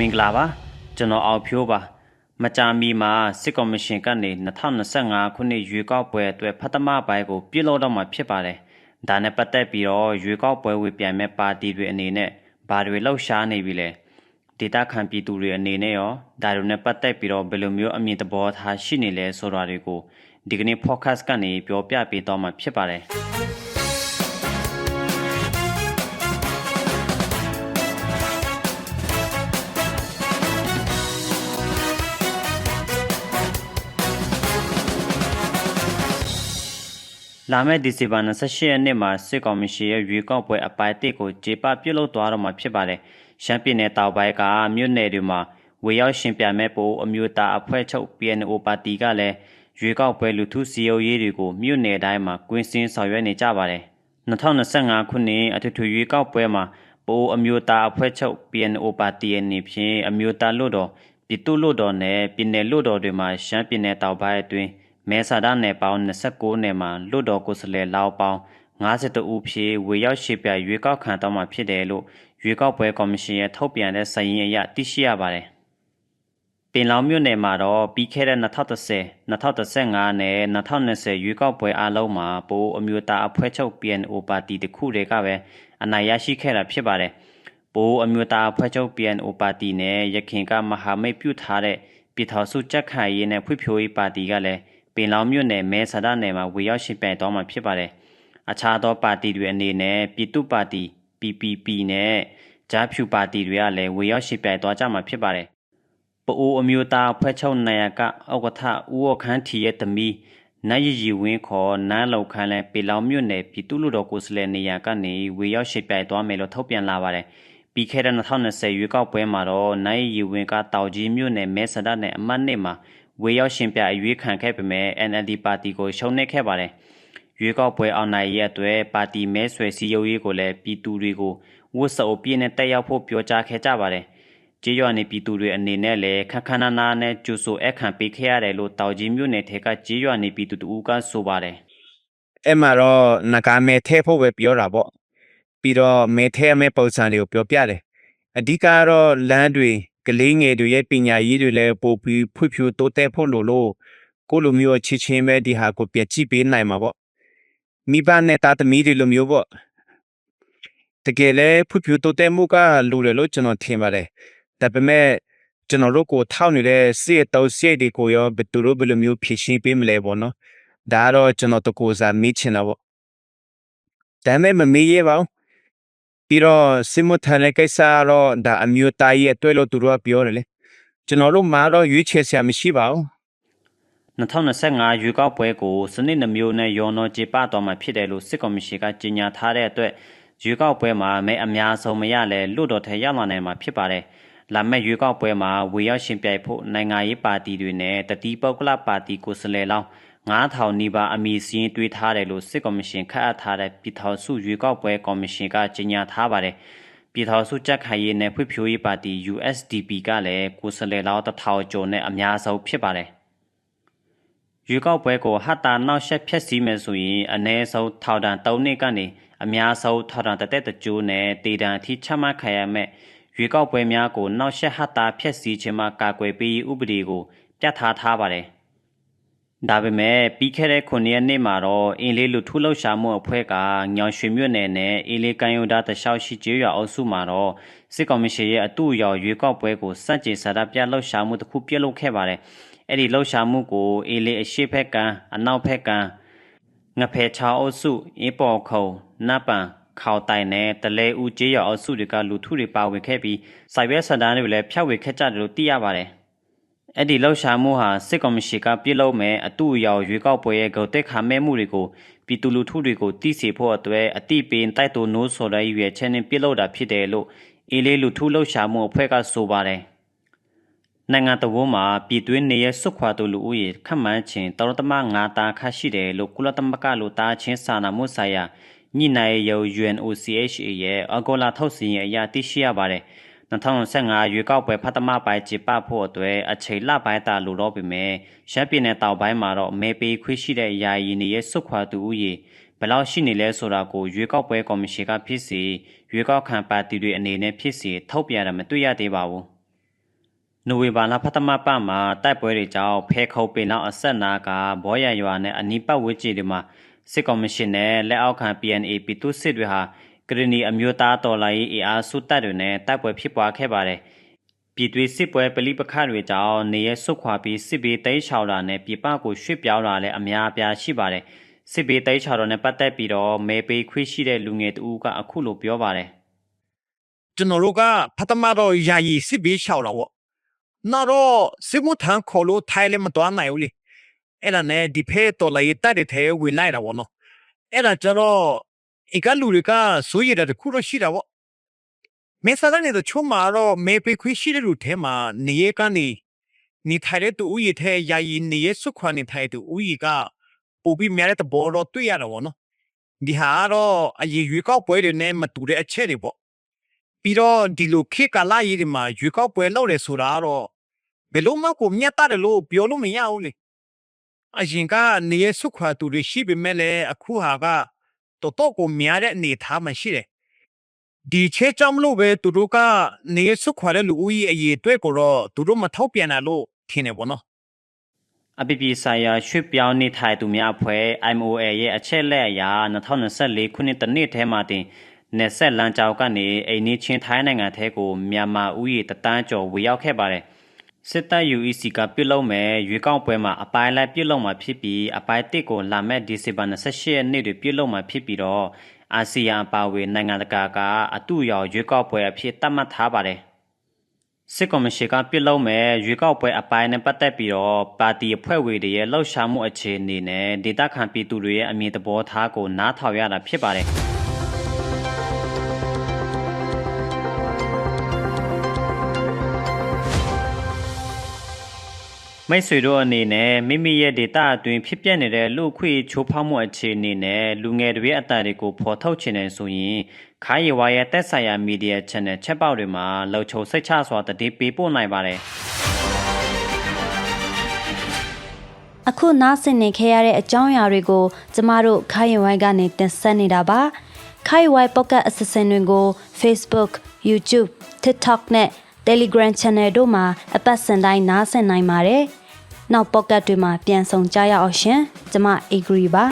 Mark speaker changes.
Speaker 1: မင်္ဂလာပါကျွန်တော်အောင်ဖြိုးပါမကြာမီမှာစစ်ကော်မရှင်ကနေ2025ခုနှစ်ရွေးကောက်ပွဲအတွက်ဖတ်တမပိုင်းကိုပြုလုပ်တော့မှာဖြစ်ပါတယ်ဒါနဲ့ပတ်သက်ပြီးတော့ရွေးကောက်ပွဲဝေပြိုင်မဲ့ပါတီတွေအနေနဲ့ဘာတွေလှုပ်ရှားနေပြီလဲဒေတာခံပြည်သူတွေအနေနဲ့ရောဒါတွေနဲ့ပတ်သက်ပြီးတော့ဘယ်လိုမျိုးအမြင်သဘောထားရှိနေလဲဆိုတာတွေကိုဒီကနေ့ podcast ကနေပြောပြပေးတော့မှာဖြစ်ပါတယ် လာမယ့်ဒီဇင်ဘာ28ရက်နေ့မှာစစ်ကောင်စီရဲ့ရွေးကောက်ပွဲအပိုင်းတစ်ကိုကြေပပြုတ်လုသွားတော့မှာဖြစ်ပါတယ်။ရှမ်းပြည်နယ်တောင်ပိုင်းကမြို့နယ်တွေမှာဝေရောက်ရှင်ပြမဲ့ပိုအမျိုးသားအဖွဲ့ချုပ် PNO ပါတီကလည်းရွေးကောက်ပွဲလူထုစီယိုရေးတွေကိုမြို့နယ်တိုင်းမှာကွင်းစင်းဆောင်ရွက်နေကြပါတယ်။2025ခုနှစ်အထွေထွေရွေးကောက်ပွဲမှာပိုအမျိုးသားအဖွဲ့ချုပ် PNO ပါတီအနေဖြင့်အမျိုးသားလွတ်တော်ပြည်သူ့လွတ်တော်နဲ့ပြည်နယ်လွတ်တော်တွေမှာရှမ်းပြည်နယ်တောင်ပိုင်းအတွင်း မဲဆာဒနယ်ပေါင်း29နယ်မှာလွတ်တော်ကိုယ်စားလှယ်လောက်ပေါင်း52ဦးဖြင့်ဝေရောက်ရှိပြရွေးကောက်ခံတော့မှာဖြစ်တယ်လို့ရွေးကောက်ပွဲကော်မရှင်ရဲ့ထုတ်ပြန်တဲ့စာရင်းအရသိရှိရပါတယ်။ပင်လောင်မြို့နယ်မှာတော့ပြီးခဲ့တဲ့2010 2015နဲ့2020ရွေးကောက်ပွဲအလုံးမှာပိုအမျိုးသားအဖွဲ့ချုပ် PNO ပါတီတစ်ခုတည်းကပဲအနိုင်ရရှိခဲ့တာဖြစ်ပါတယ်။ပိုအမျိုးသားအဖွဲ့ချုပ် PNO ပါတီနဲ့ရခိုင်ကမဟာမိတ်ပြုထားတဲ့ပြည်ထောင်စုကြက်ခိုင်ရေးနဲ့ဖွံ့ဖြိုးရေးပါတီကလည်း ပင်လောင်မြို့နယ်မဲဆန္ဒနယ်မှာဝေရောက်ရှင်ပြိုင်သွားမှာဖြစ်ပါတယ်။အခြားသောပါတီတွေအနေနဲ့ပြည်သူ့ပါတီ PPP နဲ့ဂျာဖြူပါတီတွေကလည်းဝေရောက်ရှင်ပြိုင်သွားကြမှာဖြစ်ပါတယ်။ပအိုးအမျိုးသားဖွဲ့ချုပ်နိုင်ရကဥက္ကဋ္ဌဦးဝခန်းထီရဲ့သမီးနတ်ရည်ရည်ဝင်းခေါ်နန်းလုံခန်းလဲပေလောင်မြို့နယ်ပြည်သူ့လူတော်ကိုယ်စားလှယ်နေရာကနေဝေရောက်ရှင်ပြိုင်သွားမယ်လို့ထုတ်ပြန်လာပါတယ်။ပြီးခဲ့တဲ့2020ရွေးကောက်ပွဲမှာတော့နိုင်ရီဝင်ကတောင်ကြီးမြို့နယ်မဲဆန္ဒနယ်အမှတ်1မှာ ဝေရောက်ရှင်ပြအရွေးခံခဲ့ပေမဲ့ NLD ပါတီကိုရှုံးနိမ့်ခဲ့ပါတယ်။ရွေးကောက်ပွဲအောင်နိုင်ရဲ့အတွက်ပါတီမဲဆွယ်စည်းရုံးရေးကိုလည်းပြည်သူတွေကိုဝတ်စုံပြည့်နဲ့တက်ရောက်ဖို့ပြောကြားခဲ့ကြပါတယ်။ကြေးရွာနေပြည်သူတွေအနေနဲ့လည်းခက်ခဏနာနာနဲ့ကြိုဆိုအခမ်းပေးခဲ့ရတယ်လို့တောင်ကြီးမြို့နယ်ထဲကကြေးရွာနေပြည်သူတို့ကဆိုပါတယ်
Speaker 2: အဲ့မှာတော့နဂါမဲထဲဖို့ပဲပြောတာပေါ့ပြီးတော့မဲထဲမဲပုံစံတွေကိုပြောပြတယ်အဓိကကတော့လမ်းတွေ ကလေးငယ်တွေရဲ့ပညာရေးတွေလည်းပို့ပြီးဖွံ့ဖြိုးတိုးတက်ဖို့လို့လို့ကိုလိုမျိုးချစ်ချင်းပဲဒီဟာကိုပြည့်ကြည့်ပေးနိုင်မှာပေါ့မိဘနဲ့တာသမီတွေလိုမျိုးပေါ့တကယ်လဲဖွံ့ဖြိုးတိုးတက်မှုကလိုတယ်လို့ကျွန်တော်ထင်ပါတယ်ဒါပေမဲ့ကျွန်တော်တို့ကိုထောက်နေတဲ့စိတ်တောစိတ်တွေကိုရောဘယ်သူတို့ဘယ်လိုမျိုးဖြည့်ရှင်းပေးမလဲပေါ့နော်ဒါကတော့ကျွန်တော်တကူစားမိချင်တာပေါ့ဒါပေမဲ့မမေးရပါဘူး ပြီးတော့စမထန်တဲ့ကိစ္စကတော့ဒါအမျိုးသားရဲ့အတွက်လို့သူတို့ကပြောတယ်လေကျွန်တော်တို့မှာတော့ရွေးချယ်စရာမရှိပါဘူး
Speaker 1: 2025ရွေးကောက်ပွဲကိုစနစ်နှမျိုးနဲ့ရောနော်ကြေပတော်မှာဖြစ်တယ်လို့စစ်ကော်မရှင်ကကြေညာထားတဲ့အတွက်ရွေးကောက်ပွဲမှာမဲအများဆုံးမရလဲလွတ်တော်ထဲရောက်လာနိုင်မှာဖြစ်ပါတယ်။လာမယ့်ရွေးကောက်ပွဲမှာဝေရောက်ရှင်ပြိုင်ဖို့နိုင်ငံရေးပါတီတွေနဲ့တတိပုဂ္ဂလပါတီကိုယ်စားလှယ်လောင်း 9000နီးပါးအမည်စည်းတွေးထားတယ်လို့စစ်ကော်မရှင်ခန့်အပ်ထားတဲ့ပြည်ထောင်စုရွေးကောက်ပွဲကော်မရှင်ကကြေညာထားပါတယ်။ပြည်ထောင်စုကြက်ခိုင်ရေးနဲ့ဖွံ့ဖြိုးရေးပါတီ USDP ကလည်းကိုယ်စားလှယ်လောင်း1000ကျော်နဲ့အများဆုံးဖြစ်ပါတယ်။ရွေးကောက်ပွဲကိုဟတ်တာနောက်ဆက်ဖြက်စီးမယ်ဆိုရင်အ ਨੇ ဆုံးထောင်ဒဏ်3နှစ်ကနေအများဆုံးထောင်ဒဏ်တစ်သက်တကြိုးနဲ့တေတံအထိချမှတ်ခံရမယ်ရွေးကောက်ပွဲများကိုနောက်ဆက်ဟတ်တာဖြက်စီးခြင်းမှကာကွယ်ပေးဥပဒေကိုပြဋ္ဌာန်းထားပါတယ်။ ဒါပေမဲ့ပြီးခဲ့တဲ့9ရက်နေ့မှာတော့အင်းလေးလူထုလှုပ်ရှားမှုအဖွဲ့ကညောင်ရွှေမြို့နယ်နဲ့အင်းလေးကန်ယိုဒါတခြားရှိကျေးရွာအုပ်စုမှာတော့စစ်ကောင်စီရဲ့အတူအယောင်ရွေးကောက်ပွဲကိုစန့်ကျင်စာရပြလှုပ်ရှားမှုတစ်ခုပြုလုပ်ခဲ့ပါတယ်။အဲ့ဒီလှုပ်ရှားမှုကိုအင်းလေးအရှိဘက်ကအနောက်ဘက်ကငဖဲချောင်းအုပ်စုအင်းပေါ်ခုံနပ်ပံခေါတိုင်နဲ့တလဲဦးကျေးရွာအုပ်စုတွေကလူထုတွေပါဝင်ခဲ့ပြီးစိုက်ရွက်စံတန်းတွေလည်းဖျက်ဝေခဲ့ကြတယ်လို့သိရပါတယ်။ အဲ့ဒီလှုပ်ရှားမှုဟာစစ်ကောင်စီကပြစ်လို့မဲ့အတူအယောင်ရွေးကောက်ပွဲရဲ့ဂုတ်တက်ခါမဲမှုတွေကိုပြည်သူလူထုတွေကိုတိစေဖို့အတွက်အတိပင်တိုက်တူနိုးဆိုတဲ့ရွေချက်နဲ့ပြစ်လို့တာဖြစ်တယ်လို့အေးလေးလူထုလှုပ်ရှားမှုအဖွဲ့ကဆိုပါတယ်။နိုင်ငံတော်မှာပြည်တွင်းနေရစွခွာသူလူဦးရေခန့်မှန်းခြင်းတော်တမ9တာခန့်ရှိတယ်လို့ကုလသမဂ္ဂလိုတာချင်းစာနာမှုဆိုင်ရာညှိနှိုင်းရေး UNOCHA ရဲ့အဂေါလာထုတ်စီရင်အရာသိရှိရပါတယ်။ 2015ရွေးကောက်ပွဲဖတ်တမပိုင်းจิပဖို့အတွက်အချိန်လပိုင်းတာလိုတော့ပြီမဲ့ရှမ်းပြည်နယ်တောင်ပိုင်းမှာတော့မဲပေးခွင့်ရှိတဲ့ယာယီနေရဲ့စွခွာသူဦးရေဘယ်လောက်ရှိနေလဲဆိုတာကိုရွေးကောက်ပွဲကော်မရှင်ကဖြစ်စီရွေးကောက်ခံပါတီတွေအနေနဲ့ဖြစ်စီထုတ်ပြန်ရမတွေ့ရသေးပါဘူးနိုဝင်ဘာလပထမပတ်မှာတိုက်ပွဲတွေကြောင့်ဖဲခုတ်ပင်လောက်အဆက်နာကဘောရရွာနဲ့အနီးပတ်ဝန်းကျင်တွေမှာစစ်ကော်မရှင်နဲ့လက်အောက်ခံ PNA ပြည်သူ့စစ်တွေဟာ ကရနီအမျိုးသားတော်လှန်ရေးအင်အားစုတပ်တွေနဲ့တိုက်ပွဲဖြစ်ပွားခဲ့ပါတယ်။ပြည်တွင်းစစ်ပွဲပဋိပက္ခတွေကြောင့်နေရဆုတ်ခွာပြီးစစ်ဘေးတိမ်းရှောင်လာနဲ့ပြည်ပကိုရွှေ့ပြောင်းလာလည်းအများအပြားရှိပါတယ်။စစ်ဘေးတိမ်းရှောင်တော့နဲ့ပတ်သက်ပြီးတော့မေပေးခွင့်ရှိတဲ့လူငယ်တဦးကအခုလိုပြောပါတယ်။
Speaker 3: ကျွန်တော်တို့ကဖတ်တမတော့ယာယီစစ်ဘေးရှောက်လာပေါ့နောက်တော့စစ်မှုထမ်းခေါ်လို့ထိုင်လည်းမတော်နိုင်ဘူးလေအဲ့ဒါနဲ့ဒီဖဲတော်လိုက်တက်တဲ့ထဲဝင်လိုက်တာပေါ့နော်အဲ့ဒါကျတော့ ဧကလူတွေကစိုးရတဲ့တစ်ခုတော့ရှိတာပေါ့မေဆာကနေတော့ချုံမာတော့မေပေခွေးရှိတဲ့လူထဲမှာနေရကနေနေထိုင်တဲ့သူဦးရေထဲယာယီနေရစွခွာနေထိုင်တဲ့သူဦးရေကပိုပြီးများတဲ့ဘောတော့တွေ့ရတာပေါ့နော်ဒီဟာကတော့အရေးရွေးကောက်ပွဲတွေနဲ့မတူတဲ့အချက်တွေပေါ့ပြီးတော့ဒီလိုခေတ်ကာလကြီးဒီမှာရွေးကောက်ပွဲလုပ်တယ်ဆိုတာကတော့ဘယ်လို့မှကိုမြတ်တယ်လို့ပြောလို့မရဘူးလေအရင်ကနေရဆုခွာသူတွေရှိပေမဲ့လည်းအခုဟာက တော်တော်ကိုများတဲ့အနေအထားမှရှိတယ်ဒီချေကြောင့်မလို့ပဲသူတို့ကနေရဆုခွာတဲ့လူဦးကြီးအရေးအတွက်ကိုတော့သူတို့မထောက်ပြန်တာလို့ထင်တယ်ပေါ့နော်
Speaker 1: အပီပီဆိုင်ရာရွှေ့ပြောင်းနေထိုင်သူများအဖွဲ့ MOA ရဲ့အချက်လက်အရ2024ခုနှစ်တနှစ်ထဲမှာတင်နယ်ဆက်လမ်းကြောင်းကနေအိန္ဒိချင်းထိုင်းနိုင်ငံထဲကိုမြန်မာဥယျာဉ်တတန်းကျော်ဝေရောက်ခဲ့ပါတယ် စစ်တပ် UEC ကပြုတ်လုံးမဲ့ရွေးကောက်ပွဲမှာအပိုင်းလိုက်ပြုတ်လုံးမှာဖြစ်ပြီးအပိုင်းတစ်ကိုလာမဲ့ဒီဇင်ဘာ28ရက်နေ့တွင်ပြုတ်လုံးမှာဖြစ်ပြီးတော့အာဆီယံအပါအဝင်နိုင်ငံတကာကအတူရောက်ရွေးကောက်ပွဲအဖြစ်သတ်မှတ်ထားပါတယ်စစ်ကော်မရှင်ကပြုတ်လုံးမဲ့ရွေးကောက်ပွဲအပိုင်းနဲ့ပတ်သက်ပြီးတော့ပါတီအဖွဲ့ဝင်တွေရဲ့လှုပ်ရှားမှုအခြေအနေနဲ့ဒေသခံပြည်သူတွေရဲ့အမြင်သဘောထားကိုနားထောင်ရတာဖြစ်ပါတယ် မိတ်ဆွေတို့အနေနဲ့မိမိရဲ့ဒေတာအတွင်းဖြစ်ပျက်နေတဲ့လူခွေချိုးဖောက်မှုအခြေအနေနဲ့လူငယ်တွေရဲ့အတန်တွေကိုဖော်ထုတ်ချင်တယ်ဆိုရင်ခိုင်းရဝါရဲ့တက်ဆိုင်ရာမီဒီယာ channel ချက်ပေါက်တွေမှာလှုပ်ချုံစိတ်ချစွာတတိပေးပို့နိုင်ပါတယ်
Speaker 4: အခုနားဆင်နေခဲ့ရတဲ့အကြောင်းအရာတွေကိုကျမတို့ခိုင်ယဝိုင်းကနေတင်ဆက်နေတာပါခိုင်ယဝိုင်း Pocket Assistant တွေကို Facebook, YouTube, TikTok နဲ့ Telegram Channel တို့မှာအပတ်စဉ်တိုင်းနားဆင်နိုင်ပါတယ်နောက် Pocket တွေမှာပြန်ဆောင်ကြရအောင်ရှင်ကျမ Agree ပါ